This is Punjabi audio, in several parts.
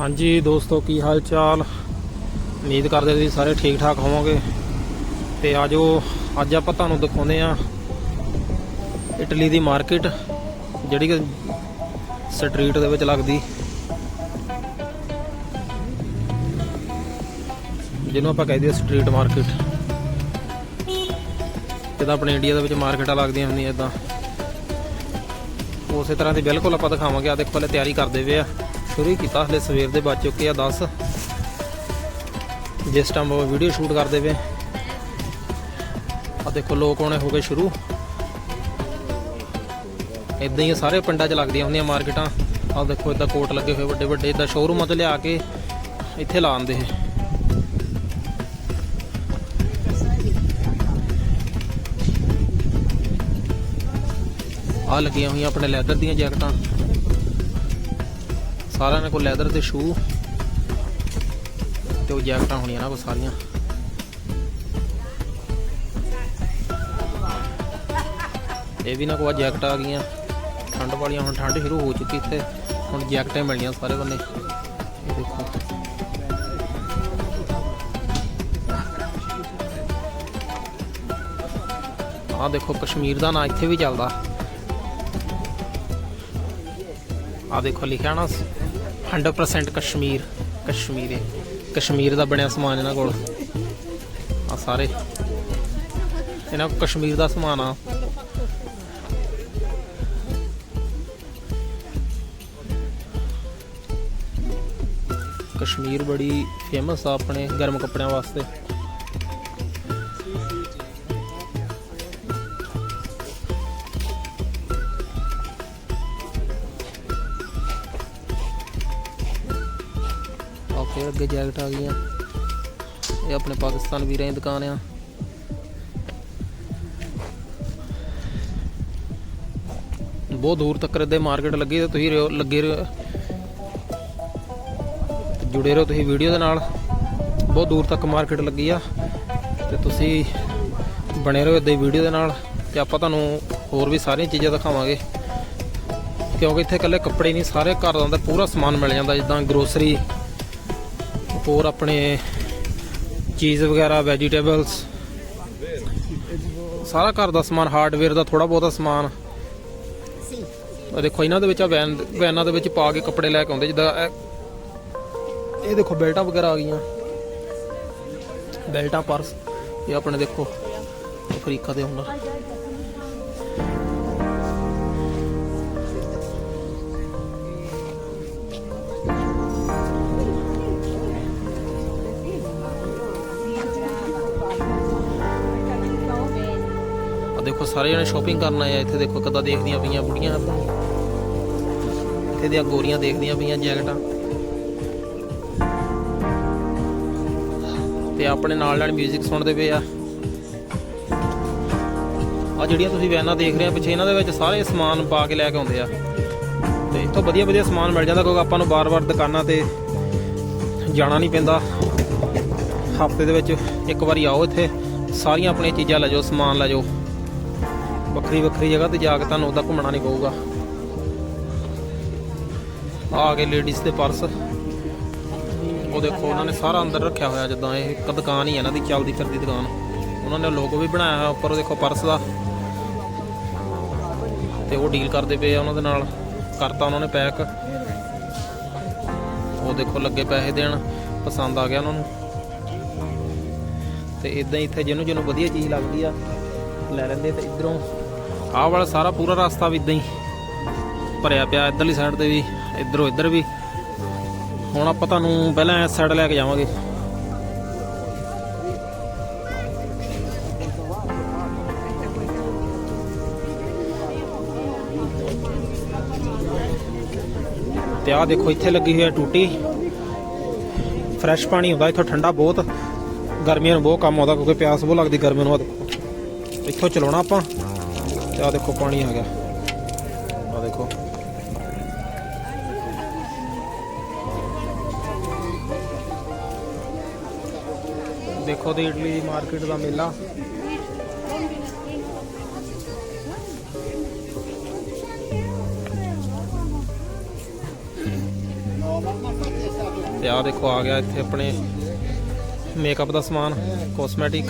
ਹਾਂਜੀ ਦੋਸਤੋ, ਕੀ ਹਾਲ ਚਾਲ ਉਮੀਦ ਕਰਦੇ ਤੁਸੀਂ ਸਾਰੇ ਠੀਕ ਠਾਕ ਹੋਵੋਗੇ। ਤੇ ਆਜੋ ਅੱਜ ਆਪਾਂ ਤੁਹਾਨੂੰ ਦਿਖਾਉਂਦੇ ਆ ਇਟਲੀ ਦੀ ਮਾਰਕੀਟ, ਜਿਹੜੀ ਕਿ ਸਟਰੀਟ ਦੇ ਵਿੱਚ ਲੱਗਦੀ। ਜਿਹਨੂੰ ਆਪਾਂ ਕਹਿੰਦੇ ਆ ਸਟਰੀਟ ਮਾਰਕੀਟ। ਜਿੱਦਾਂ ਆਪਣੇ ਇੰਡੀਆ ਦੇ ਵਿੱਚ ਮਾਰਕੀਟਾਂ ਲੱਗਦੀਆਂ ਹੁੰਦੀਆਂ ਇਦਾਂ ਉਸੇ ਤਰ੍ਹਾਂ ਦੀ ਬਿਲਕੁਲ ਆਪਾਂ ਦਿਖਾਵਾਂਗੇ। ਆ ਦੇਖੋ, ਹਲੇ ਤਿਆਰੀ ਕਰਦੇ ਪਏ ਆ। ਸ਼ੁਰੂ ਹੀ ਕੀਤਾ ਹਲੇ ਸਵੇਰ ਦੇ ਵੱਜ ਚੁੱਕੇ ਆ 10 ਜਿਸ ਟਾਈਮ ਉਹ ਵੀਡੀਓ ਸ਼ੂਟ ਕਰਦੇ ਪਏ। ਆ ਦੇਖੋ ਲੋਕ ਆਉਣੇ ਹੋ ਗਏ ਸ਼ੁਰੂ। ਇਦਾਂ ਹੀ ਸਾਰੇ ਪਿੰਡਾਂ 'ਚ ਲੱਗਦੀਆਂ ਹੁੰਦੀਆਂ ਮਾਰਕੀਟਾਂ। ਆ ਦੇਖੋ ਇਦਾਂ ਕੋਟ ਲੱਗੇ ਹੋਏ ਵੱਡੇ ਵੱਡੇ ਇਦਾਂ ਸ਼ੋਰੂਮਾਂ 'ਚ ਲਿਆ ਕੇ ਇੱਥੇ ਲਾ ਦਿੰਦੇ ਇਹ। ਆ ਲੱਗੀਆਂ ਹੋਈਆਂ ਆਪਣੇ ਲੈਦਰ ਦੀਆਂ ਜੈਕਟਾਂ। ਸਾਰਿਆਂ ਨੇ ਕੋਲ ਲੈਦਰ ਦੇ ਸ਼ੂ ਤੇ ਉਹ ਜੈਕਟਾਂ ਹੋਣੀਆਂ ਨਾ ਕੋ ਸਾਰੀਆਂ। ਇਹ ਵੀ ਨਾ ਕੋ ਜੈਕਟ ਆ ਗਈਆਂ। ਠੰਡ ਵਾਲੀਆਂ ਹੁਣ ਠੰਡ ਸ਼ੁਰੂ ਹੋ ਚੁੱਕੀ ਇੱਥੇ। ਹੁਣ ਜੈਕਟਾਂ ਹੀ ਮਿਲਣੀਆਂ ਸਾਰੇ ਬੰਨੇ। ਦੇਖੋ। ਆਹ ਦੇਖੋ, ਕਸ਼ਮੀਰ ਦਾ ਨਾਂ ਇੱਥੇ ਵੀ ਚੱਲਦਾ। ਆ ਦੇਖੋ, ਲਿਖਿਆ ਨਾ 100% ਕਸ਼ਮੀਰ ਕਸ਼ਮੀਰ ਕਸ਼ਮੀਰ ਦਾ ਬਣਿਆ ਸਮਾਨ ਇਹਨਾਂ ਕੋਲ। ਆ ਸਾਰੇ। ਇਹਨਾਂ ਕੋਲ ਕਸ਼ਮੀਰ ਦਾ ਸਮਾਨ ਆ। ਕਸ਼ਮੀਰ ਬੜੀ ਫੇਮਸ ਆ ਆਪਣੇ ਗਰਮ ਕੱਪੜਿਆਂ ਵਾਸਤੇ। ਫਿਰ ਅੱਗੇ ਜੈਕਟ ਆ ਗਈਆਂ। ਇਹ ਆਪਣੇ ਪਾਕਿਸਤਾਨ ਵੀਰਾਂ ਦੀ ਦੁਕਾਨ ਆ। ਬਹੁਤ ਦੂਰ ਤੱਕ ਦੇ ਮਾਰਕੀਟ ਲੱਗੀ ਤੇ ਤੁਸੀਂ ਰਹੋ- ਲੱਗੇ ਰਹੋ ਤੇ ਜੁੜੇ ਰਹੋ ਤੁਸੀਂ ਵੀਡੀਓ ਦੇ ਨਾਲ। ਬਹੁਤ ਦੂਰ ਤੱਕ ਮਾਰਕੀਟ ਲੱਗੀ ਆ ਤੇ ਤੁਸੀਂ ਬਣੇ ਰਹੋ ਇਦਾਂ ਹੀ ਵੀਡੀਓ ਦੇ ਨਾਲ ਤੇ ਆਪਾਂ ਤੁਹਾਨੂੰ ਹੋਰ ਵੀ ਸਾਰੀਆਂ ਚੀਜ਼ਾਂ ਦਿਖਾਵਾਂਗੇ। ਕਿਉਂਕਿ ਇੱਥੇ ਇਕੱਲੇ ਕੱਪੜੇ ਨਹੀਂ, ਸਾਰੇ ਘਰ ਦਾ ਪੂਰਾ ਸਮਾਨ ਮਿਲ ਜਾਂਦਾ, ਜਿੱਦਾਂ ਗਰੋਸਰੀ ਹੋਰ ਆਪਣੇ ਚੀਜ਼ ਵਗੈਰਾ ਵੈਜੀਟੇਬਲਸ ਸਾਰਾ ਘਰ ਦਾ ਸਮਾਨ ਹਾਰਡਵੇਅਰ ਦਾ ਥੋੜਾ ਬਹੁਤਾ ਸਮਾਨ। ਉਹ ਦੇਖੋ, ਇਹਨਾਂ ਦੇ ਵਿੱਚ ਆ ਵੈਨ, ਵੈਨਾਂ ਦੇ ਵਿੱਚ ਪਾ ਕੇ ਕੱਪੜੇ ਲੈ ਕੇ ਆਉਂਦੇ, ਜਿੱਦਾਂ ਇਹ ਇਹ ਦੇਖੋ, ਬੈਲਟਾਂ ਵਗੈਰਾ ਆ ਗਈਆਂ। ਬੈਲਟਾਂ, ਪਰਸ। ਇਹ ਆਪਣੇ ਦੇਖੋ, ਅਫਰੀਕਾ ਦੇ ਹੁਨਰ ਦੇਖੋ, ਸਾਰੇ ਜਣੇ ਸ਼ਾਪਿੰਗ ਕਰਨ ਆਏ ਆ। ਇੱਥੇ ਦੇਖੋ, ਕਿੱਦਾਂ ਦੇਖਦੀਆਂ ਪਈਆਂ ਬੁੜੀਆਂ। ਆਪਣੀ ਇੱਥੇ ਦੀਆਂ ਗੋਰੀਆਂ ਦੇਖਦੀਆਂ ਪਈਆਂ, ਜੈਕਟਾਂ। ਤੇ ਆਪਣੇ ਨਾਲ ਨਾਲ 뮤직 ਸੁਣਦੇ ਪਏ ਆ। ਆ ਜਿਹੜੀਆਂ ਤੁਸੀਂ ਵੈਨਾਂ ਦੇਖ ਰਹੇ ਆ, ਪਿੱਛੇ ਇਹਨਾਂ ਦੇ ਵਿੱਚ ਸਾਰੇ ਸਮਾਨ ਪਾ ਕੇ ਲੈ ਕੇ ਆਉਂਦੇ ਆ। ਤੇ ਇੱਥੋਂ ਵਧੀਆ ਵਧੀਆ ਸਮਾਨ ਮਿਲ ਜਾਂਦਾ, ਕਿਉਂਕਿ ਆਪਾਂ ਨੂੰ ਬਾਰ-ਬਾਰ ਦੁਕਾਨਾਂ ਤੇ ਜਾਣਾ ਨਹੀਂ ਪੈਂਦਾ। ਹਫ਼ਤੇ ਦੇ ਵਿੱਚ ਇੱਕ ਵਾਰੀ ਆਓ ਇੱਥੇ, ਸਾਰੀਆਂ ਆਪਣੀਆਂ ਚੀਜ਼ਾਂ ਲੈ ਜਾਓ, ਸਮਾਨ ਲੈ ਜਾਓ। ਵੱਖਰੀ ਵੱਖਰੀ ਜਗ੍ਹਾ ਤੇ ਜਾ ਕੇ ਤੁਹਾਨੂੰ ਉਹਦਾ ਘੁੰਮਣਾ ਨਹੀਂ ਪਊਗਾ। ਆ ਗਏ ਲੇਡੀਜ਼ ਦੇ ਪਰਸ ਉਹ ਦੇਖੋ, ਉਹਨਾਂ ਨੇ ਸਾਰਾ ਅੰਦਰ ਰੱਖਿਆ ਹੋਇਆ ਜਿੱਦਾਂ ਇਹ ਇੱਕ ਦੁਕਾਨ ਹੀ ਹੈ ਨਾ ਦੀ, ਚੱਲਦੀ ਫਿਰਦੀ ਦੁਕਾਨ। ਉਹਨਾਂ ਨੇ ਲੋਗੋ ਵੀ ਬਣਾਇਆ ਹੋਇਆ ਉੱਪਰ, ਉਹ ਦੇਖੋ ਪਰਸ ਦਾ। ਤੇ ਉਹ ਡੀਲ ਕਰਦੇ ਪਏ ਆ ਉਹਨਾਂ ਦੇ ਨਾਲ। ਕਰਤਾ ਉਹਨਾਂ ਨੇ ਪੈਕ ਉਹ ਦੇਖੋ ਲੱਗੇ ਪੈਸੇ ਦੇਣ, ਪਸੰਦ ਆ ਗਿਆ ਉਹਨਾਂ ਨੂੰ। ਤੇ ਇਦਾਂ ਹੀ ਇੱਥੇ ਜਿਹਨੂੰ ਜਿਹਨੂੰ ਵਧੀਆ ਚੀਜ਼ ਲੱਗਦੀ ਆ, ਲੈ ਲੈਂਦੇ ਤੇ ਇਧਰੋਂ। ਆਹ ਵਾਲਾ ਸਾਰਾ ਪੂਰਾ ਰਸਤਾ ਵੀ ਇਦਾਂ ਹੀ ਭਰਿਆ ਪਿਆ, ਇਧਰਲੀ ਸਾਈਡ ਤੇ ਵੀ, ਇਧਰੋਂ ਇਧਰ ਵੀ। ਹੁਣ ਆਪਾਂ ਤੁਹਾਨੂੰ ਪਹਿਲਾਂ ਇਸ ਸਾਈਡ ਲੈ ਕੇ ਜਾਵਾਂਗੇ। ਤੇ ਆਹ ਦੇਖੋ, ਇੱਥੇ ਲੱਗੀ ਹੋਈ ਹੈ ਟੂਟੀ। ਫਰੈਸ਼ ਪਾਣੀ ਹੁੰਦਾ, ਇੱਥੋਂ ਠੰਡਾ ਬਹੁਤ। ਗਰਮੀਆਂ ਨੂੰ ਬਹੁਤ ਕੰਮ ਆਉਂਦਾ, ਕਿਉਂਕਿ ਪਿਆਸ ਬਹੁਤ ਲੱਗਦੀ ਗਰਮੀਆਂ ਨੂੰ। ਆਹ ਇੱਥੋਂ ਚਲਾਉਣਾ ਆਪਾਂ। ਤੇ ਆਹ ਦੇਖੋ ਪਾਣੀ ਆ ਗਿਆ। ਆਹ ਦੇਖੋ। ਦੇਖੋ ਤੇ ਇਡਲੀ ਦੀ ਮਾਰਕੀਟ ਦਾ ਮੇਲਾ। ਤੇ ਆਹ ਦੇਖੋ, ਆ ਗਿਆ ਇੱਥੇ ਆਪਣੇ ਮੇਕਅਪ ਦਾ ਸਮਾਨ ਕੋਸਮੈਟਿਕ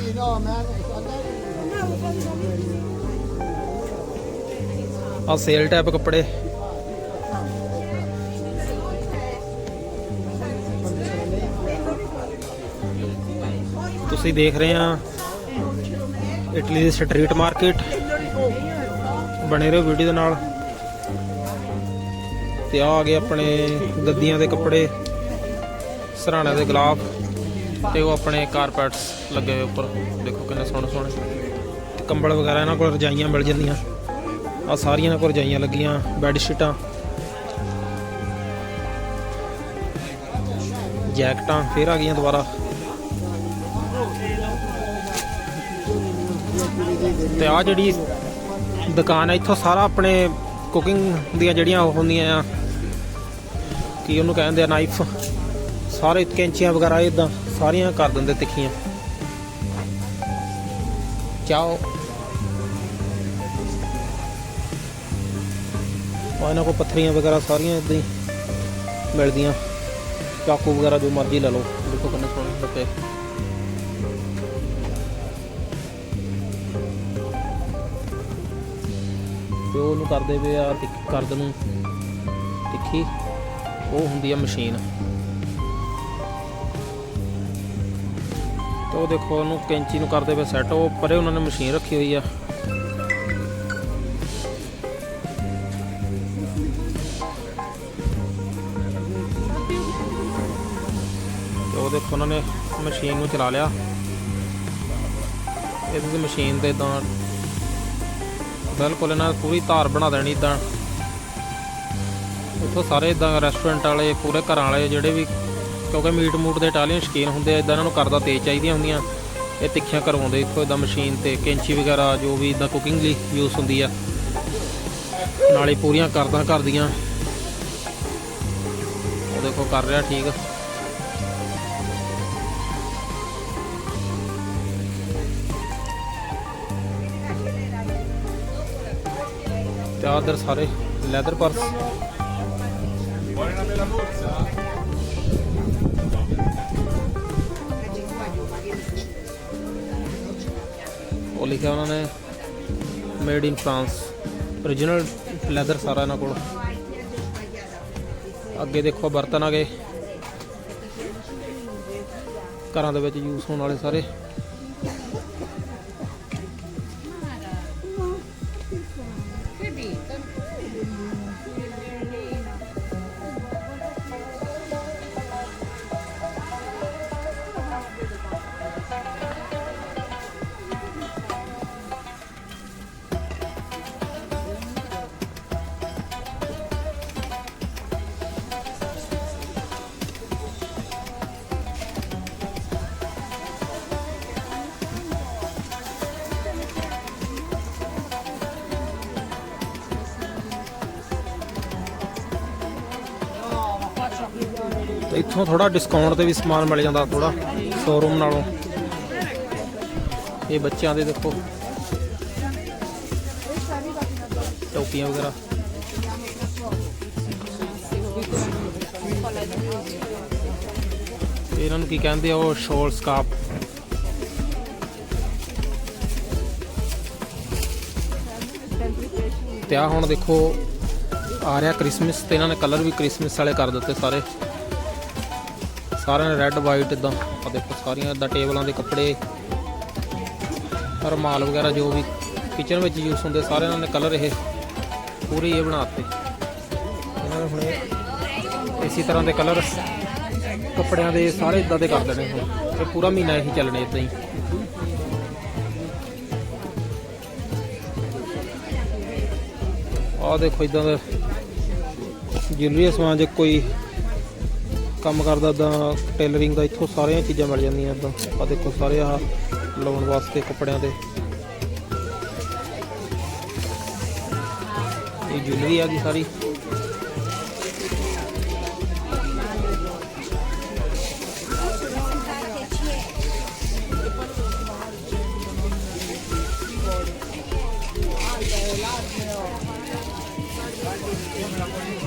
ਆ ਸੇਲ ਟੈਪ ਕੱਪੜੇ। ਤੁਸੀਂ ਦੇਖ ਰਹੇ ਆ ਇਟਲੀ ਦੀ ਸਟਰੀਟ ਮਾਰਕੀਟ। ਬਣੇ ਰਹੋ ਵੀਡੀਓ ਦੇ ਨਾਲ। ਤੇ ਆ ਆ ਗਏ ਆਪਣੇ ਗੱਦੀਆਂ ਦੇ ਕੱਪੜੇ ਸਰਾਣਿਆਂ ਦੇ ਗੁਲਾਬ ਤੇ ਉਹ ਆਪਣੇ ਕਾਰਪੈਟਸ ਲੱਗੇ ਹੋਏ ਉੱਪਰ। ਦੇਖੋ ਕਿੰਨੇ ਸੋਹਣੇ ਸੋਹਣੇ ਕੰਬਲ ਵਗੈਰਾ ਇਹਨਾਂ ਕੋਲ ਰਜਾਈਆਂ ਮਿਲ ਜਾਂਦੀਆਂ। ਆ ਸਾਰੀਆਂ ਇਹਨਾਂ ਕੋਲ ਰਜਾਈਆਂ ਲੱਗੀਆਂ ਬੈੱਡ ਸ਼ੀਟਾਂ ਜੈਕਟਾਂ ਫੇਰ ਆ ਗਈਆਂ ਦੁਬਾਰਾ। ਤੇ ਆ ਜਿਹੜੀ ਦੁਕਾਨ ਹੈ ਇੱਥੋਂ ਸਾਰਾ ਆਪਣੇ ਕੁਕਿੰਗ ਦੀਆਂ ਜਿਹੜੀਆਂ ਉਹ ਹੁੰਦੀਆਂ ਆ, ਕੀ ਉਹਨੂੰ ਕਹਿੰਦੇ ਆ ਨਾਈਫ ਸਾਰੇ ਕੈਂਚੀਆਂ ਵਗੈਰਾ ਇਦਾਂ ਸਾਰੀਆਂ ਕਰ ਦਿੰਦੇ ਤਿੱਖੀਆਂ। ਚਾਓ ਉਹ ਇਹਨਾਂ ਕੋਲ ਪੱਥਰੀਆਂ ਵਗੈਰਾ ਸਾਰੀਆਂ ਇਦਾਂ ਹੀ ਮਿਲਦੀਆਂ। ਚਾਕੂ ਵਗੈਰਾ ਜੋ ਮਰਜ਼ੀ ਲੈ ਲਓ। ਦੇਖੋ ਕਿੰਨੇ ਸੋਹਣੇ ਲੱਗੇ। ਤੇ ਉਹਨੂੰ ਕਰਦੇ ਪਏ ਆ ਤਿੱਖ- ਕਰਦ ਨੂੰ। ਤਿੱਖੀ। ਉਹ ਹੁੰਦੀ ਆ ਮਸ਼ੀਨ। ਤੇ ਉਹ ਦੇਖੋ ਉਹਨੂੰ ਕੈਂਚੀ ਨੂੰ ਕਰਦੇ ਪਏ ਸੈੱਟ। ਉਹ ਪਰੇ ਉਹਨਾਂ ਨੇ ਮਸ਼ੀਨ ਰੱਖੀ ਹੋਈ ਆ। ਉਹਨਾਂ ਨੇ ਮਸ਼ੀਨ ਨੂੰ ਚਲਾ ਲਿਆ। ਇਹ ਤੇ ਮਸ਼ੀਨ ਤੇ ਇਦਾਂ ਬਿਲਕੁਲ ਇਹਨਾਂ ਪੂਰੀ ਧਾਰ ਬਣਾ ਦੇਣੀ ਇਦਾਂ। ਉੱਥੋਂ ਸਾਰੇ ਇਦਾਂ ਰੈਸਟੋਰੈਂਟ ਵਾਲੇ, ਪੂਰੇ ਘਰਾਂ ਵਾਲੇ ਜਿਹੜੇ ਵੀ, ਕਿਉਂਕਿ ਮੀਟ ਮੂਟ ਦੇ ਇਟਾਲੀਅਨ ਸ਼ਕੀਨ ਹੁੰਦੇ ਆ, ਇਦਾਂ ਇਹਨਾਂ ਨੂੰ ਕਰਦਾ ਤੇਜ਼ ਚਾਹੀਦੀਆਂ ਹੁੰਦੀਆਂ। ਇਹ ਤਿੱਖੀਆਂ ਕਰਵਾਉਂਦੇ ਇੱਥੋਂ ਇਦਾਂ ਮਸ਼ੀਨ ਤੇ ਕੈਂਚੀ ਵਗੈਰਾ, ਜੋ ਵੀ ਇਦਾਂ ਕੁਕਿੰਗ ਲਈ ਯੂਜ਼ ਹੁੰਦੀ ਆ। ਨਾਲੇ ਪੂਰੀਆਂ ਕਰਦਾ ਕਰਦੀਆਂ ਉਹ ਦੇਖੋ, ਕਰ ਰਿਹਾ ਠੀਕ। ਤੇ ਆਹ ਸਾਰੇ ਲੈਦਰ ਪਰਸ ਉਹ ਲਿਖਿਆ ਉਹਨਾਂ ਨੇ made in France origignal leather ਸਾਰਾ ਇਹਨਾਂ ਕੋਲ। ਅੱਗੇ ਦੇਖੋ ਬਰਤਨ ਆ ਗਏ। ਘਰਾਂ ਦੇ ਵਿੱਚ ਯੂਜ਼ ਹੋਣ ਵਾਲੇ ਸਾਰੇ। ਇੱਥੋਂ ਥੋੜਾ ਡਿਸਕਾਊਂਟ ਤੇ ਵੀ ਸਮਾਨ ਮਿਲ ਜਾਂਦਾ ਥੋੜਾ ਸ਼ੋਰੂਮ ਨਾਲੋਂ। ਇਹ ਬੱਚਿਆਂ ਦੇ ਦੇਖੋ। ਟੋਪੀਆਂ ਵਗੈਰਾ। ਇਹਨਾਂ ਨੂੰ ਕੀ ਕਹਿੰਦੇ ਆ, ਉਹ ਸ਼ੋਲ ਸਕਾਪ ਤੇ ਆ ਹੁਣ ਦੇਖੋ, ਆ ਰਿਹਾ ਕ੍ਰਿਸਮਸ ਤੇ ਇਹਨਾਂ ਨੇ ਕਲਰ ਵੀ ਕ੍ਰਿਸਮਸ ਵਾਲੇ ਕਰ ਦਿੱਤੇ ਸਾਰੇ। ਸਾਰਿਆਂ ਨੇ ਰੈੱਡ ਵਾਈਟ ਇਦਾਂ। ਆ ਦੇਖੋ ਸਾਰੀਆਂ ਇਦਾਂ ਟੇਬਲਾਂ ਦੇ ਕੱਪੜੇ, ਰਮਾਲ ਵਗੈਰਾ ਜੋ ਵੀ ਕਿਚਨ ਵਿੱਚ ਯੂਜ਼ ਹੁੰਦੇ, ਸਾਰਿਆਂ ਨੇ ਕਲਰ ਇਹ ਪੂਰੇ ਇਹ ਬਣਾਤੇ। ਇਹਨਾਂ ਨੇ ਹੁਣ ਇਸੇ ਤਰ੍ਹਾਂ ਦੇ ਕਲਰ ਕੱਪੜਿਆਂ ਦੇ ਸਾਰੇ ਇਦਾਂ ਦੇ ਕਰ ਦੇਣੇ ਹੁਣ। ਇਹ ਪੂਰਾ ਮਹੀਨਾ ਇਹੀ ਚੱਲਣੇ ਇਦਾਂ ਹੀ। ਆਹ ਦੇਖੋ ਇਦਾਂ ਦਾ ਜੁਐਲਰੀ ਸਮਾਨ ਜੇ ਕੋਈ ਕੰਮ ਕਰਦਾ ਤਾਂ ਟੇਲਰਿੰਗ ਦਾ ਇੱਥੋਂ ਸਾਰੀਆਂ ਚੀਜ਼ਾਂ ਮਿਲ ਜਾਂਦੀਆਂ ਇਦਾਂ। ਆ ਦੇਖੋ ਸਾਰੇ ਆ ਲਾਉਣ ਵਾਸਤੇ ਕੱਪੜਿਆਂ ਦੇ। ਇਹ ਜੁਐਲਰੀ ਆ ਗਈ ਸਾਰੀ।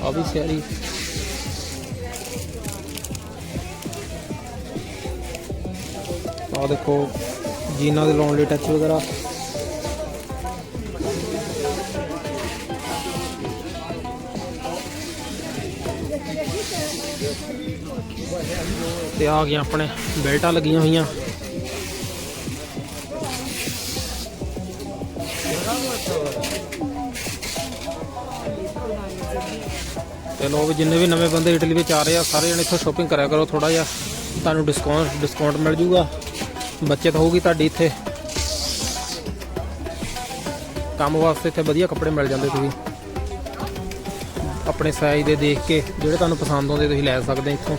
ਆ ਵੀ ਸਿਆਰੀ ਆ ਦੇਖੋ, ਜੀਨਾਂ ਦੇ ਲਾਉਣ ਲਈ ਟੱਚ ਵਗੈਰਾ। ਤੇ ਆ ਗਈਆਂ ਆਪਣੇ ਬੈਲਟਾਂ ਲੱਗੀਆਂ ਹੋਈਆਂ। ਤੇ ਲੋਕ ਜਿੰਨੇ ਵੀ ਨਵੇਂ ਬੰਦੇ ਇਟਲੀ ਵਿੱਚ ਆ ਰਹੇ ਆ, ਸਾਰੇ ਜਣੇ ਇੱਥੋਂ ਸ਼ਾਪਿੰਗ ਕਰਿਆ ਕਰੋ ਥੋੜਾ ਜਿਹਾ। ਤੁਹਾਨੂੰ ਡਿਸਕਾਊਂਟ ਡਿਸਕਾਊਂਟ ਮਿਲ ਜੂਗਾ। ਬੱਚਤ ਹੋਊਗੀ ਤੁਹਾਡੀ ਇੱਥੇ। ਕੰਮ ਵਾਸਤੇ ਇੱਥੇ ਵਧੀਆ ਕੱਪੜੇ ਮਿਲ ਜਾਂਦੇ ਤੁਸੀਂ। ਆਪਣੇ ਸਾਈਜ਼ ਦੇ ਦੇਖ ਕੇ, ਜਿਹੜੇ ਤੁਹਾਨੂੰ ਪਸੰਦ ਆਉਂਦੇ ਤੁਸੀਂ ਲੈ ਸਕਦੇ ਇੱਥੋਂ।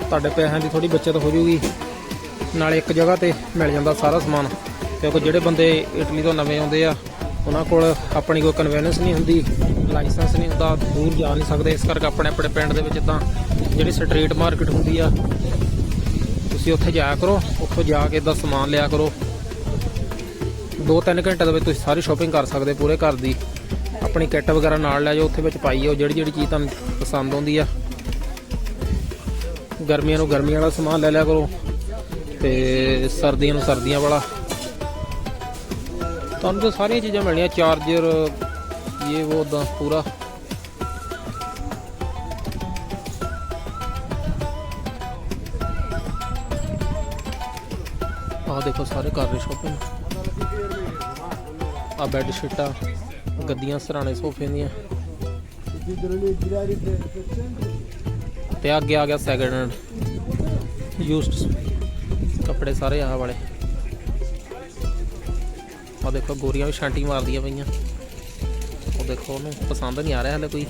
ਤੁਹਾਡੇ ਪੈਸਿਆਂ ਦੀ ਥੋੜੀ ਬੱਚਤ ਹੋ ਜੂਗੀ ਨਾਲੇ ਇੱਕ ਜਗ੍ਹਾ ਤੇ ਮਿਲ ਜਾਂਦਾ ਸਾਰਾ ਸਮਾਨ। ਕਿਉਂਕਿ ਜਿਹੜੇ ਬੰਦੇ ਇਟਲੀ ਤੋਂ ਨਵੇਂ ਆਉਂਦੇ ਆ, ਉਹਨਾਂ ਕੋਲ ਆਪਣੀ ਕੋਈ ਕਨਵੈਨੈਂਸ ਨਹੀਂ ਹੁੰਦੀ ਲਾਇਸੈਂਸ ਨਹੀਂ ਹੁੰਦਾ, ਦੂਰ ਜਾ ਨਹੀਂ ਸਕਦੇ। ਇਸ ਕਰਕੇ ਆਪਣੇ ਆਪਣੇ ਪਿੰਡ ਦੇ ਵਿੱਚ ਤਾਂ ਜਿਹੜੀ ਸਟਰੀਟ ਮਾਰਕੀਟ ਹੁੰਦੀ ਆ ਤੁਸੀਂ ਉੱਥੇ ਜਾਇਆ ਕਰੋ, ਉੱਥੋਂ ਜਾ ਕੇ ਦਾ ਸਮਾਨ ਲਿਆ ਕਰੋ। 2-3 ਘੰਟੇ ਦੇ ਵਿੱਚ ਤੁਸੀਂ ਸਾਰੀ ਸ਼ਾਪਿੰਗ ਕਰ ਸਕਦੇ ਪੂਰੇ ਘਰ ਦੀ। ਆਪਣੀ ਕਿੱਟ ਵਗੈਰਾ ਨਾਲ ਲੈ ਜਾਓ, ਉੱਥੇ ਵਿੱਚ ਪਾਈ ਜਾਓ ਜਿਹੜੀ ਜਿਹੜੀ ਚੀਜ਼ ਤੁਹਾਨੂੰ ਪਸੰਦ ਆਉਂਦੀ ਆ। ਗਰਮੀਆਂ ਨੂੰ ਗਰਮੀਆਂ ਵਾਲਾ ਸਮਾਨ ਲੈ ਲਿਆ ਕਰੋ ਤੇ ਸਰਦੀਆਂ ਨੂੰ ਸਰਦੀਆਂ ਵਾਲਾ। ਤੁਹਾਨੂੰ ਤਾਂ ਸਾਰੀਆਂ ਚੀਜ਼ਾਂ ਮਿਲਣੀਆਂ ਚਾਰਜਰ ਇਹ, ਉਹ ਦਾ ਪੂਰਾ। ਸਾਰੇ ਕਰ ਰਹੇ ਸ਼ਾਪਿੰਗ ਆ ਬੈੱਡ ਸ਼ੀਟਾਂ ਗੱਦੀਆਂ, ਸਰਾਣੇ ਸੋਫੇ ਦੀਆਂ। ਤੇ ਅੱਗੇ ਆ ਗਿਆ ਸੈਕਿੰਡ ਹੈਂਡ ਯੂਸਡ ਕੱਪੜੇ ਸਾਰੇ ਆਹ ਵਾਲੇ। ਆ ਦੇਖੋ, ਗੋਰੀਆਂ ਵੀ ਛਾਂਟੀ ਮਾਰਦੀਆਂ ਪਈਆਂ। ਉਹ ਦੇਖੋ, ਉਹਨੂੰ ਪਸੰਦ ਨਹੀਂ ਆ ਰਿਹਾ ਹਲੇ ਕੋਈ।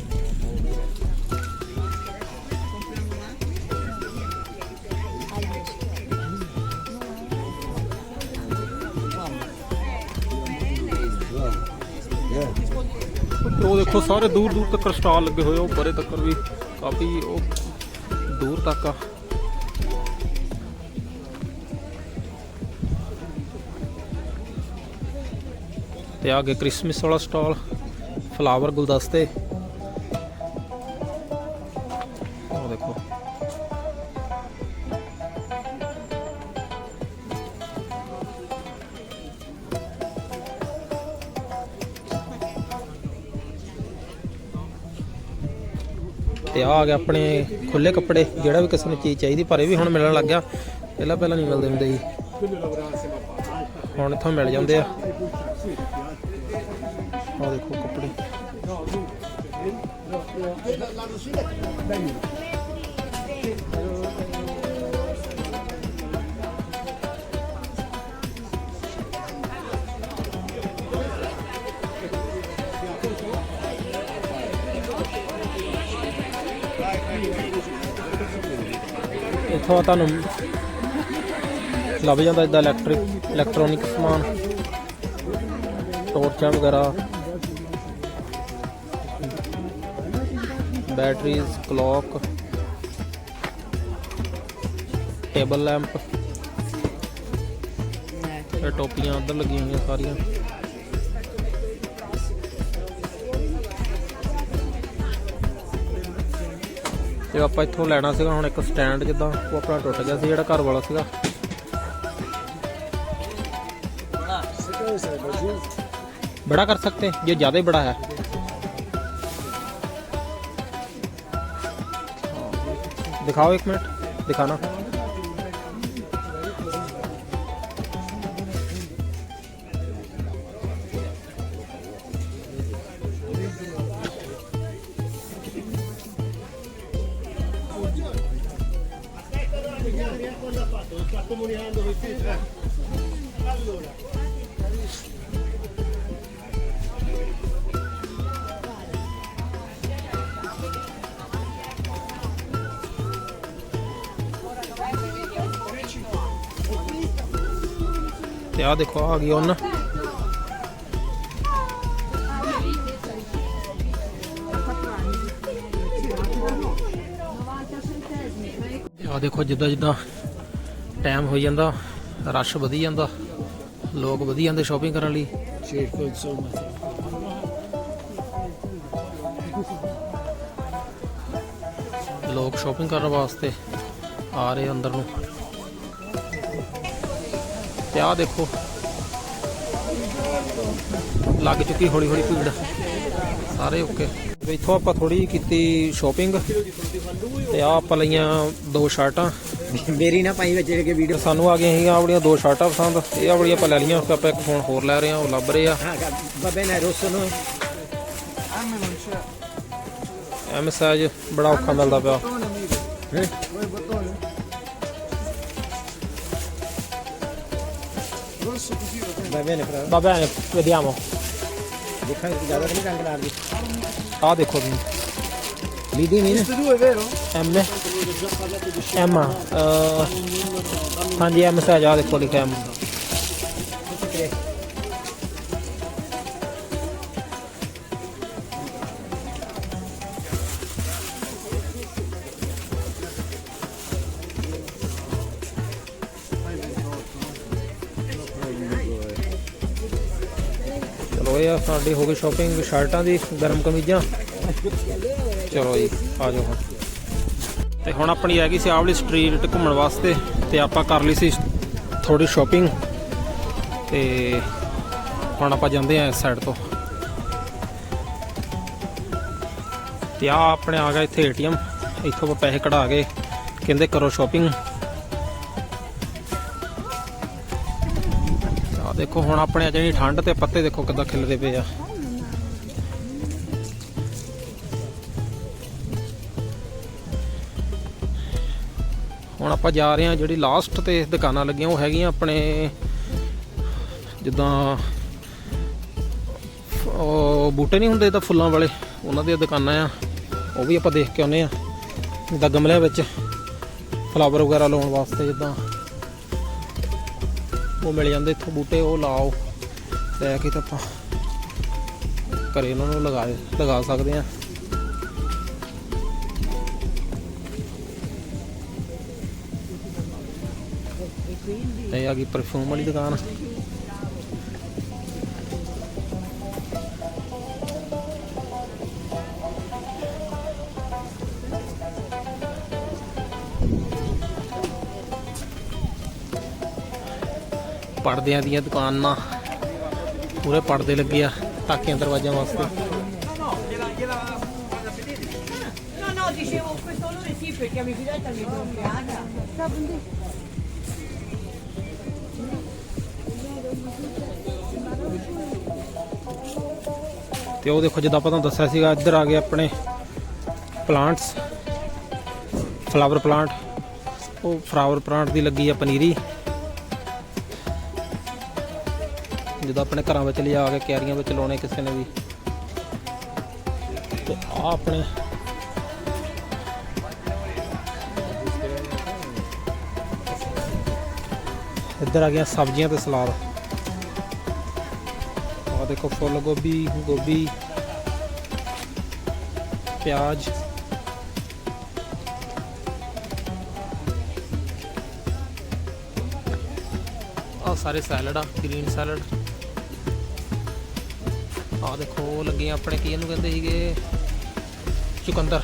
ਉਹ ਦੇਖੋ, ਸਾਰੇ ਦੂਰ ਦੂਰ ਤੱਕ ਸਟਾਲ ਲੱਗੇ ਹੋਏ ਉਹ ਪਰੇ ਤੱਕ ਵੀ ਕਾਫੀ ਉਹ ਦੂਰ ਤੱਕ ਆ। ਤੇ ਆ ਅੱਗੇ ਕ੍ਰਿਸਮਸ ਵਾਲਾ ਸਟਾਲ ਫਲਾਵਰ ਗੁਲਦਸਤੇ। ਉਹ ਦੇਖੋ। ਤੇ ਆ ਆ ਗਿਆ ਆਪਣੇ ਖੁੱਲੇ ਕੱਪੜੇ, ਜਿਹੜਾ ਵੀ ਕਿਸੇ ਨੂੰ ਚੀਜ਼ ਚਾਹੀਦੀ, ਪਰ ਇਹ ਵੀ ਹੁਣ ਮਿਲਣ ਲੱਗ ਗਿਆ। ਪਹਿਲਾਂ ਪਹਿਲਾਂ ਨਹੀਂ ਮਿਲਦੇ ਹੁੰਦੇ ਜੀ। ਹੁਣ ਇੱਥੋਂ ਮਿਲ ਜਾਂਦੇ ਆ। ਆ ਦੇਖੋ ਕੱਪੜੇ। ਇੱਥੋਂ ਤੁਹਾਨੂੰ ਲੱਭ ਜਾਂਦਾ ਇਦਾਂ ਇਲੈਕਟ੍ਰਿਕ ਇਲੈਕਟ੍ਰੋਨਿਕ ਸਮਾਨ, ਟੋਰਚਾਂ ਵਗੈਰਾ ਬੈਟਰੀਜ਼ ਕਲੌਕ ਟੇਬਲ ਲੈਂਪ ਇਹ ਟੋਪੀਆਂ ਉਧਰ ਲੱਗੀਆਂ ਹੋਈਆਂ ਸਾਰੀਆਂ। ਤੇ ਆਪਾਂ ਇੱਥੋਂ ਲੈਣਾ ਸੀਗਾ ਹੁਣ ਇੱਕ ਸਟੈਂਡ ਜਿੱਦਾਂ ਉਹ ਆਪਣਾ ਟੁੱਟ ਗਿਆ ਸੀ ਜਿਹੜਾ ਘਰ ਵਾਲਾ ਸੀਗਾ बड़ा कर सकते हैं ये ज़्यादा ही बड़ा है दिखाओ एक मिनट दिखाना ਤੇ ਆ ਦੇਖੋ ਆ ਗਈ ਉਹਨਾਂ ਆ ਦੇਖੋ, ਜਿੱਦਾਂ ਜਿੱਦਾਂ ਟਾਈਮ ਹੋ ਜਾਂਦਾ ਰਸ਼ ਵਧੀ ਜਾਂਦਾ, ਲੋਕ ਵਧੀ ਜਾਂਦੇ ਸ਼ਾਪਿੰਗ ਕਰਨ ਲਈ। ਲੋਕ ਸ਼ਾਪਿੰਗ ਕਰਨ ਵਾਸਤੇ ਆ ਰਹੇ ਅੰਦਰ ਨੂੰ। ਤੇ ਆਹ ਦੇਖੋ। ਲੱਗ ਚੁੱਕੀ ਹੌਲੀ ਹੌਲੀ ਭੀੜ। ਸਾਰੇ ਓਕੇ। ਇੱਥੋਂ ਆਪਾਂ ਥੋੜੀ ਕੀਤੀ ਸ਼ਾਪਿੰਗ ਤੇ ਆ ਆਪਾਂ ਲਈਆਂ ਦੋ ਸ਼ਰਟਾਂ। ਮੇਰੀ ਨਾ ਪਾਈ ਵਿੱਚ ਜਿਹੜੇ ਵੀਡੀਓ ਸਾਨੂੰ ਆ ਗਈਆਂ ਸੀਗੀਆਂ ਆਪਣੀਆਂ ਦੋ ਸ਼ਰਟਾਂ ਪਸੰਦ। ਇਹ ਆ ਵਾਲੀਆਂ ਆਪਾਂ ਲੈ ਲਈਆਂ ਫਿਰ ਆਪਾਂ ਇੱਕ ਫੋਨ ਹੋਰ ਲੈ ਰਹੇ ਹਾਂ ਉਹ ਲੱਭ ਰਹੇ ਆ। ਬੱਬੇ ਨੇ ਰੋਸਨੋ ਐ ਮੈਸੇਜ ਬੜਾ ਔਖਾ ਮਿਲਦਾ ਪਿਆ। ਬੱਬੇ ਨੇ ਭਰਾ va bene vediamo. ਦੇਖਾਂ ਜ਼ਿਆਦਾ ਨਹੀਂ ਰੰਗ ਲਾ ਦੀ ਆ ਦੇਖੋ ਤੁਸੀਂ ਲੀਦੀ ਨਹੀਂ ਨਾ M. M ਅਹ, ਹਾਂਜੀ ਐਮ ਮੈਸੇਜ ਆ ਦੇਖੋ ਲਿਖਿਆ M ਸਾਡੀ ਹੋ ਗਈ ਸ਼ਾਪਿੰਗ ਸ਼ਰਟਾਂ ਦੀ, ਗਰਮ ਕਮੀਜ਼ਾਂ। ਚਲੋ ਜੀ, ਆ ਜਾਓ ਹੁਣ। ਤੇ ਹੁਣ ਆਪਣੀ ਆ ਗਈ ਸੀ ਆਵਲੀ ਸਟਰੀਟ ਘੁੰਮਣ ਵਾਸਤੇ, ਤੇ ਆਪਾਂ ਕਰ ਲਈ ਸੀ ਥੋੜੀ ਸ਼ਾਪਿੰਗ ਤੇ ਹੁਣ ਆਪਾਂ ਜਾਂਦੇ ਆ ਇਸ ਸਾਈਡ ਤੋਂ। ਤੇ ਆ ਆਪਣੇ ਆ ਗਿਆ ਇੱਥੇ ਏਟੀਐਮ ਇੱਥੋਂ ਆਪਾਂ ਪੈਸੇ ਕਢਾ ਕੇ ਕਹਿੰਦੇ ਕਰੋ ਸ਼ਾਪਿੰਗ ਦੇਖੋ, ਹੁਣ ਆਪਣੇ ਜਿਹੜੀ ਠੰਡ ਤੇ ਪੱਤੇ ਦੇਖੋ ਕਿੱਦਾਂ ਖਿਲਦੇ ਪਏ ਆ। ਹੁਣ ਆਪਾਂ ਜਾ ਰਹੇ ਹਾਂ ਜਿਹੜੀ ਲਾਸਟ ਤੇ ਦੁਕਾਨਾਂ ਲੱਗੀਆਂ, ਉਹ ਹੈਗੀਆਂ ਆਪਣੇ ਜਿੱਦਾਂ, ਉਹ ਬੂਟੇ ਨਹੀਂ ਹੁੰਦੇ ਤਾਂ ਫੁੱਲਾਂ ਵਾਲੇ, ਉਹਨਾਂ ਦੀਆਂ ਦੁਕਾਨਾਂ ਆ। ਉਹ ਵੀ ਆਪਾਂ ਦੇਖ ਕੇ ਆਉਨੇ ਆ ਜਿੱਦਾਂ ਗਮਲਿਆਂ ਵਿੱਚ ਫਲਾਵਰ ਵਗੈਰਾ ਲਾਉਣ ਵਾਸਤੇ ਜਿੱਦਾਂ। ਉਹ ਮਿਲ ਜਾਂਦੇ, ਇੱਥੋਂ ਬੂਟੇ ਉਹ ਲਾਓ, ਲੈ ਕੇ ਤਾਂ ਆਪਾਂ ਘਰੇ ਉਹਨਾਂ ਨੂੰ ਲਗਾ ਲਗਾ ਸਕਦੇ ਆ ਇਹ ਆ ਗਈ ਪਰਫਿਊਮ ਵਾਲੀ ਦੁਕਾਨ। ਪਰਦਿਆਂ ਦੀਆਂ ਦੁਕਾਨਾਂ ਪੂਰੇ ਪਰਦੇ ਲੱਗੇ ਆ ਟਾਕਿਆਂ ਦਰਵਾਜ਼ਿਆਂ ਵਾਸਤੇ No, dicevo questo olore sì perché a mia mi compleanno. ਤੇ ਉਹ ਦੇਖੋ ਜਿੱਦਾਂ ਆਪਾਂ ਤੁਹਾਨੂੰ ਦੱਸਿਆ ਸੀਗਾ ਇੱਧਰ ਆ ਗਏ ਆਪਣੇ ਪਲਾਂਟਸ ਫਲਾਵਰ ਪਲਾਂਟ ਉਹ ਫਲਾਵਰ ਪਲਾਂਟ ਦੀ ਲੱਗੀ ਆ ਪਨੀਰੀ ਜਿੱਦਾਂ ਆਪਣੇ ਘਰਾਂ ਵਿੱਚ ਲਿਆ ਕੇ ਕਿਆਰੀਆਂ ਵਿੱਚ ਲਾਉਣੇ ਕਿਸੇ ਨੇ ਵੀ। ਤੇ ਆ ਆਪਣੇ ਇੱਧਰ ਆ ਗਿਆ ਸਬਜ਼ੀਆਂ ਤੇ ਸਲਾਦ। ਆ ਦੇਖੋ ਫੁੱਲ ਗੋਭੀ ਗੋਭੀ, ਪਿਆਜ਼। ਆ ਸਾਰੇ ਸੈਲਡ ਆ, ਗ੍ਰੀਨ ਸੈਲਡ। ਆ ਦੇਖੋ ਲੱਗੀਆਂ ਆਪਣੇ ਕੀ ਇਹਨੂੰ ਕਹਿੰਦੇ ਸੀਗੇ? ਚੁਕੰਦਰ।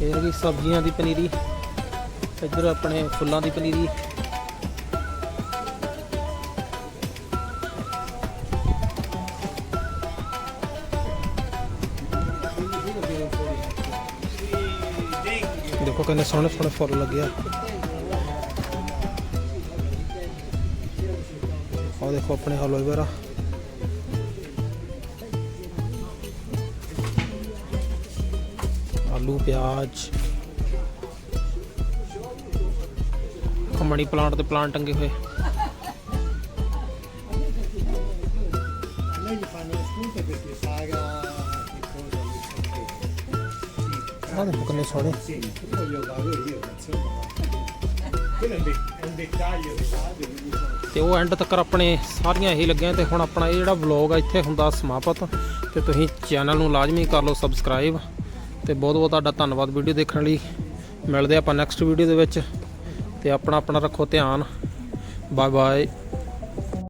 ਇਹ ਹੈਗੀ ਸਬਜ਼ੀਆਂ ਦੀ ਪਨੀਰੀ। ਇੱਧਰ ਆਪਣੇ ਫੁੱਲਾਂ ਦੀ ਪਨੀਰੀ। ਦੇਖੋ ਕਿੰਨੇ ਸੋਹਣੇ ਸੋਹਣੇ ਫੁੱਲ ਲੱਗੇ ਆ। ਦੇਖੋ ਆਪਣੇ ਐਲੋਵੇਰਾ ਆਲੂ ਪਿਆਜ਼ ਮਨੀ ਪਲਾਂਟ ਤੇ ਪਲਾਂਟ ਟੰਗੇ ਹੋਏ noi gli fanno le spunte perché paga che cosa lui ਆਹ ਦੇਖੋ ਕਿੰਨੇ ਸੋਹਣੇ sì, poi io pago io, insomma. Quello è un, de- è un dettaglio che fate, quindi sono ਤੇ ਉਹ ਐਂਡ ਤੱਕ ਆਪਣੇ ਸਾਰੀਆਂ ਇਹੀ ਲੱਗੀਆਂ ਤੇ ਹੁਣ ਆਪਣਾ ਇਹ ਜਿਹੜਾ ਵਲੌਗ ਆ, ਇੱਥੇ ਹੁੰਦਾ ਸਮਾਪਤ। ਤੇ ਤੁਸੀਂ ਚੈਨਲ ਨੂੰ ਲਾਜ਼ਮੀ ਕਰ ਲਓ ਸਬਸਕ੍ਰਾਈਬ ਤੇ ਬਹੁਤ ਬਹੁਤ ਤੁਹਾਡਾ ਧੰਨਵਾਦ ਵੀਡੀਓ ਦੇਖਣ ਲਈ। ਮਿਲਦੇ ਆਪਾਂ ਨੈਕਸਟ ਵੀਡੀਓ ਦੇ ਵਿੱਚ। ਤੇ ਆਪਣਾ ਆਪਣਾ ਰੱਖੋ ਧਿਆਨ। Bye bye